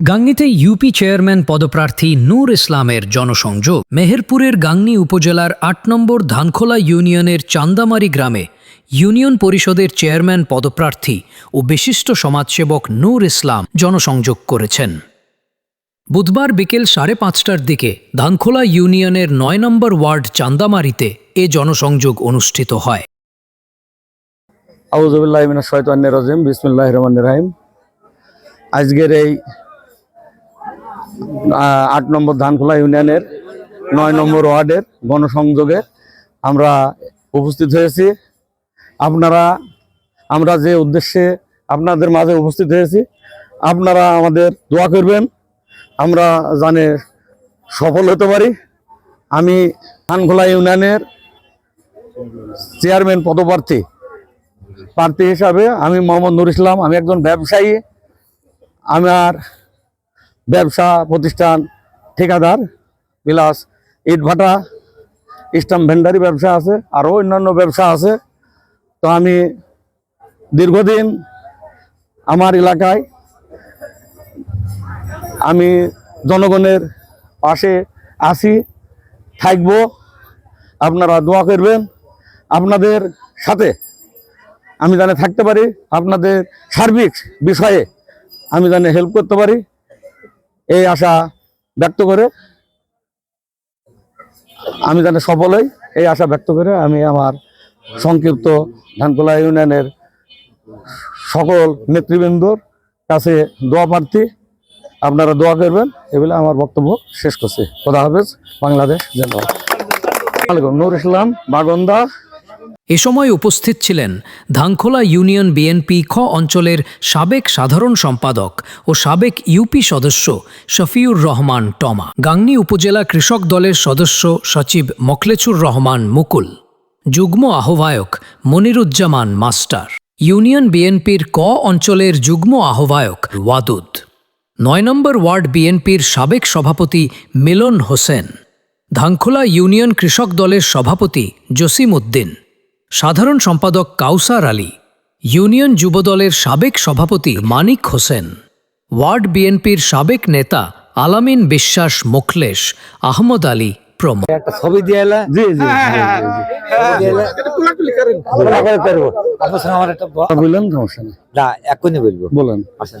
গাংনীতে UP chairman পদপ্রার্থী নূর ইসলামের জনসংযোগ। মেহেরপুরের গাংনী উপজেলার আট নম্বর ধানখোলা ইউনিয়নের চান্দামারি গ্রামে ইউনিয়ন পরিষদের চেয়ারম্যান পদপ্রার্থী ও বিশিষ্ট সমাজসেবক নূর ইসলাম জনসংযোগ করেছেন। বুধবার বিকেল সাড়ে পাঁচটার দিকে ধানখোলা ইউনিয়নের নয় নম্বর ওয়ার্ড চান্দামারিতে এ জনসংযোগ অনুষ্ঠিত হয়। আউজুবিল্লাহ শয়তানির রাজিম, বিসমিল্লাহির রহমানির রহিম। আজকের এই আট নম্বর ধানখোলা ইউনিয়নের, নয় নম্বর ওয়ার্ডের গণসংযোগে আমরা উপস্থিত হয়েছি। আপনারা, আমরা যে উদ্দেশ্যে আপনাদের মাঝে উপস্থিত হয়েছি, আপনারা আমাদের দোয়া করবেন। আমরা জানে সফল হতে পারি। আমি ধানখোলা ইউনিয়নের চেয়ারম্যান পদপ্রার্থী। প্রার্থী হিসাবে আমি মোহাম্মদ নুর ইসলাম, আমি একজন ব্যবসায়ী। আমার ব্যবসা, প্রতিষ্ঠান, ঠিকাদার, প্লাস ইটভাটা স্টাম্প ভেন্ডারি ব্যবসা আছে, আরও অন্যান্য ব্যবসা আছে। তো আমি দীর্ঘদিন আমার এলাকায় আমি জনগণের পাশে আছি, থাকব। আপনারা দোয়া করবেন আপনাদের সাথে। আমি জানে থাকতে পারি, আপনাদের সার্বিক বিষয়ে আমি জানে হেল্প করতে পারি। এই আশা ব্যক্ত করে আমি জানে সফল হই, এই আশা ব্যক্ত করে আমি আমার সংক্ষিপ্ত ধানকোলা ইউনিয়নের সকল নেতৃবৃন্দর কাছে দোয়া প্রার্থী। আপনারা দোয়া করবেন এগুলো আমার বক্তব্য শেষ করছি। খোদা হাফেজ, বাংলাদেশ ওয়ালাইকুম নূর ইসলাম বাগন্দা এ সময় উপস্থিত ছিলেন ধাংখোলা ইউনিয়ন বিএনপি খ অঞ্চলের সাবেক সাধারণ সম্পাদক ও সাবেক ইউপি সদস্য শফিউর রহমান টমা, গাংনী উপজেলা কৃষক দলের সদস্য সচিব মখলেছুর রহমান মুকুল, যুগ্ম আহ্বায়ক মনিরুজ্জামান মাস্টার, ইউনিয়ন বিএনপির ক অঞ্চলের যুগ্ম আহ্বায়ক ওয়াদুদ, নয় নম্বর ওয়ার্ড বিএনপির সাবেক সভাপতি মিলন হোসেন, ধাংখোলা ইউনিয়ন কৃষক দলের সভাপতি জসিম উদ্দিন সাধারণ সম্পাদক কাউসার আলী ইউনিয়ন যুবদলের সাবেক সভাপতি মানিক হোসেন ওয়ার্ড বিএনপির সাবেক নেতা আলামিন বিশ্বাস মোখলেশ আহমদ আলী প্রমুখ। একটা ছবি দিয়ে জি জি জি, জি, জি। আপনার সঙ্গে আমার একটা ব- বললেন সমস্যা না এখনই বলব। বলেন। আচ্ছা।